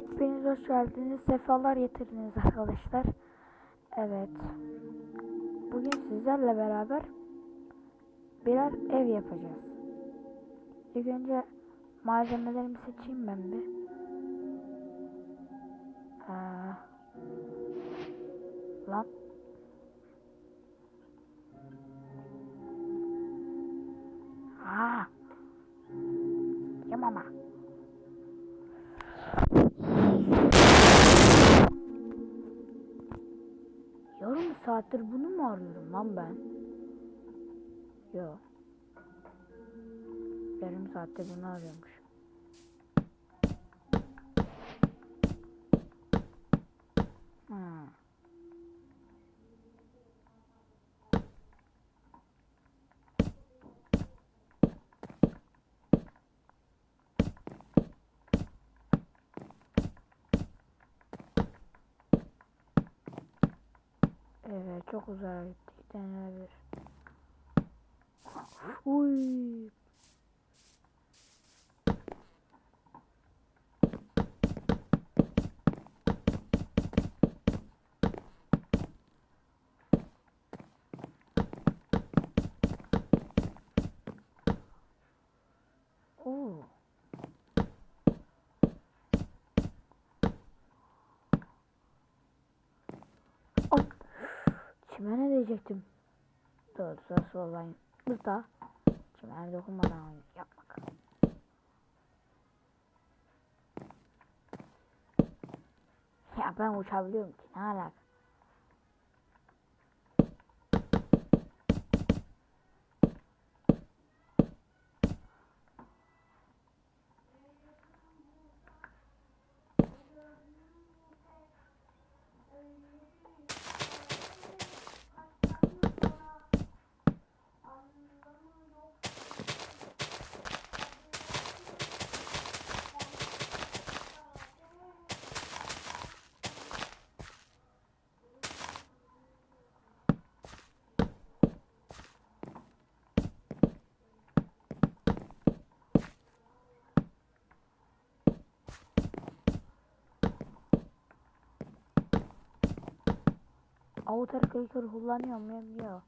Hepiniz hoş geldiniz. Sefalar getirdiniz arkadaşlar. Evet. Bugün sizlerle beraber birer ev yapacağız. İlk önce malzemelerimi seçeyim ben bir. Aa, lan. Aa. Yem arıyorum lan ben? Yo. Yarım saattir bunu arıyormuş. Evet çok uzağa gittik denenebilir. Uy. Çimene diyecektim. Doğrusu nasıl olayım. Burada çimene dokunmadan yapmak. Ya ben uçabiliyorum ki ne alaka? Outer clicker kullanıyor muyum? Yok.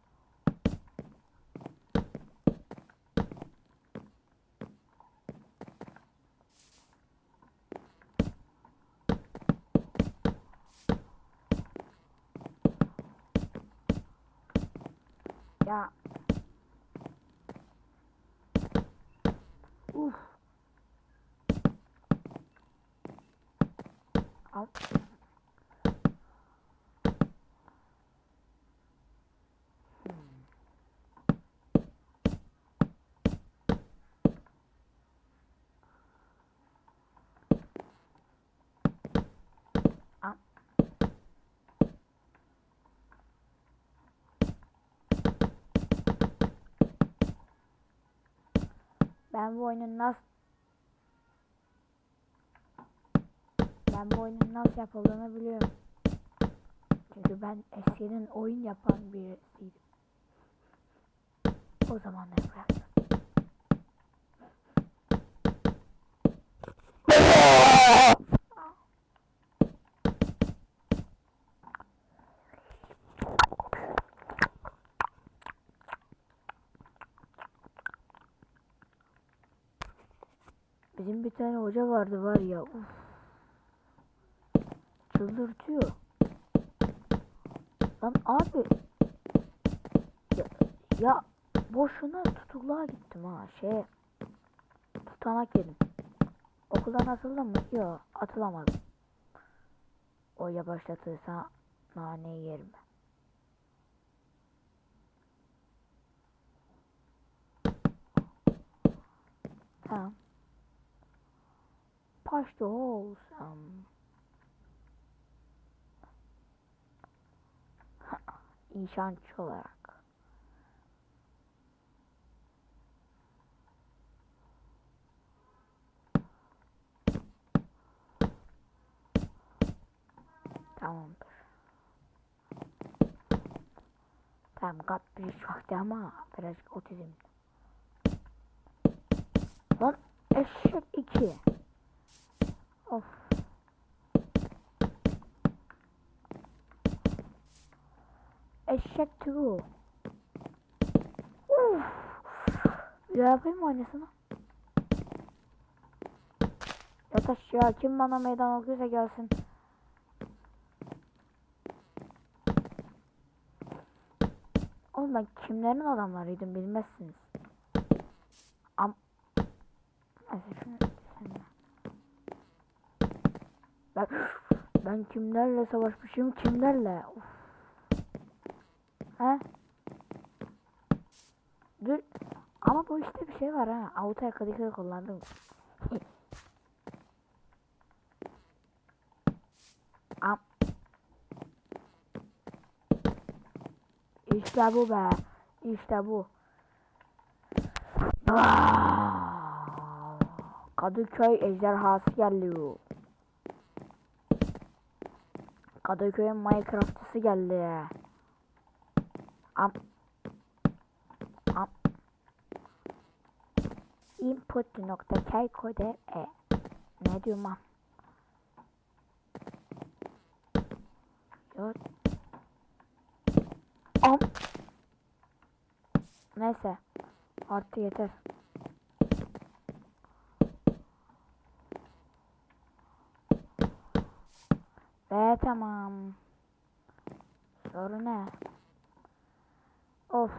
Ya. Uf. Al. Ben bu oyunun nasıl Ben bu oyunun nasıl yapıldığını biliyorum. Çünkü ben eskiden oyun yapan birisiydim. O zamanlar bıraktım. Bizim bir tane hoca vardı var ya. Uf. Çıldırtıyor. Lan abi. Ya, ya boşuna tutukluğa gittim ha şey. Tutanak yedim. Okuldan atıldım mı? Yok atılamadım. O ya başlatırsa naneyi yerim ben. Tamam punch the holes. Olarak. Tamamdır. Tamam kat bir iş vakti ama birazcık otizm. Lan eşek 2. eşek türü. Uf. Ya yapayım mı aynısını? Yataş ya kim bana meydan okuyorsa gelsin. Oğlum ben kimlerin adamlarıydım bilmezsiniz. Am. Ben, ben kimlerle savaşmışım kimlerle. Uf. He? Dur. Ama bu işte bir şey var ha. Auto yakadaki kullandım. Am. İşte bu be. İşte bu. Aa! Kadıköy ejderhası geliyor. Kadıköy'ün Minecraft'çısı geldi. Am. Am. Input nokta kode e. Ne diyorum am? Yok. Am. Neyse. Artı yeter. Ve tamam. Soru ne? Of.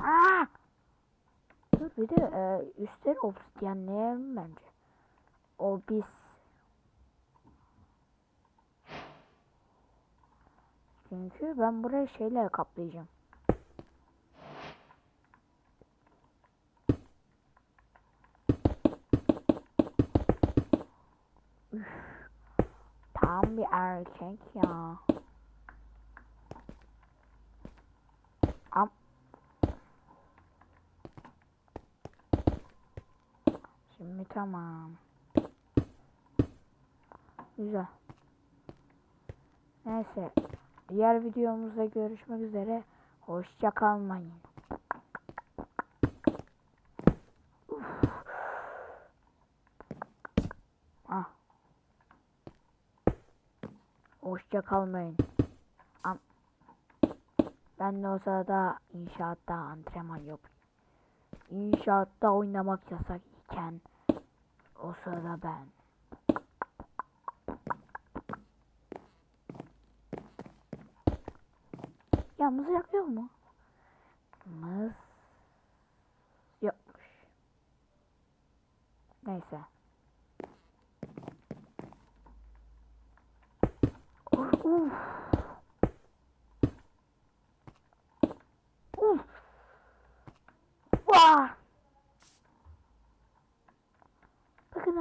Aa! Dur bir de e, üstleri obsidyenleyelim bence. O biz. Çünkü ben burayı şeyle kaplayacağım. Üf, Tam bir erkek ya. Am. Şimdi tamam. Güzel. Neyse. Diğer videomuzda görüşmek üzere. Hoşça kalmayın. Ah. Hoşça kalmayın. Am. Ben de o sırada inşaatta antrenman yapıyorum. İnşaatta oynamak yasak iken o sırada ben Ya mızrak yok mu? Mız yokmuş. Neyse. Uf.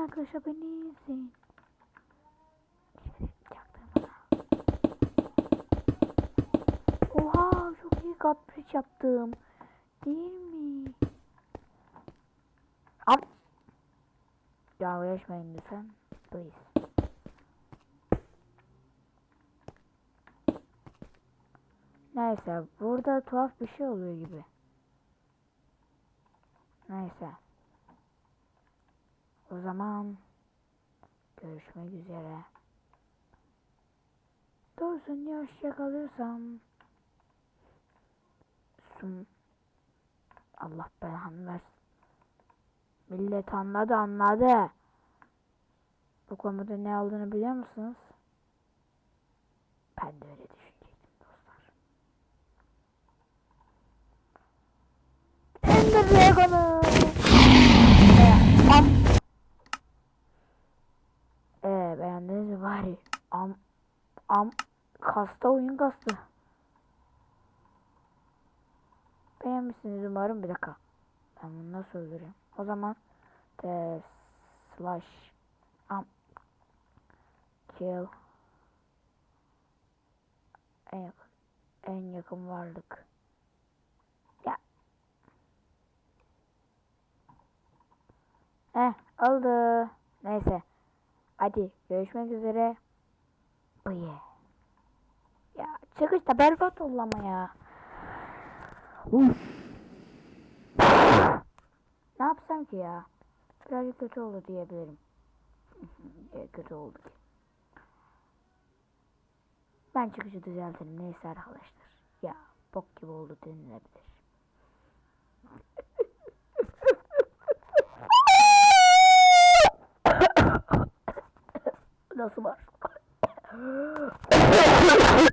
Arkadaşlar beni izleyin. Oha çok iyi kapris yaptım. Değil mi? Am. Ya uğraşmayın lütfen. Please. Neyse burada tuhaf bir şey oluyor gibi. Neyse. O zaman görüşmek üzere. Doğrusu niye hoşça kalırsam Sun Allah belanı versin. Millet anladı anladı. Bu konuda ne olduğunu biliyor musunuz? Ben de öyle düşünecektim dostlar. Ender Dragon'u. Ee, am. Ee, beğendiniz mi bari? Am. Am. Kasta oyun kastı. Beğenmişsiniz umarım. Bir dakika. Ben bunu nasıl öldüreyim? O zaman the slash am kill en yakın, en yakın varlık. Ya. Eh oldu. Neyse. Hadi görüşmek üzere. Bye. Ya çıkışta berbat olama ya. Uf. Ne yapsam ki ya? Birazcık kötü oldu diyebilirim. kötü oldu ki. Ben çıkışı düzeltirim. Neyse arkadaşlar. Ya bok gibi oldu denilebilir. Nasıl var?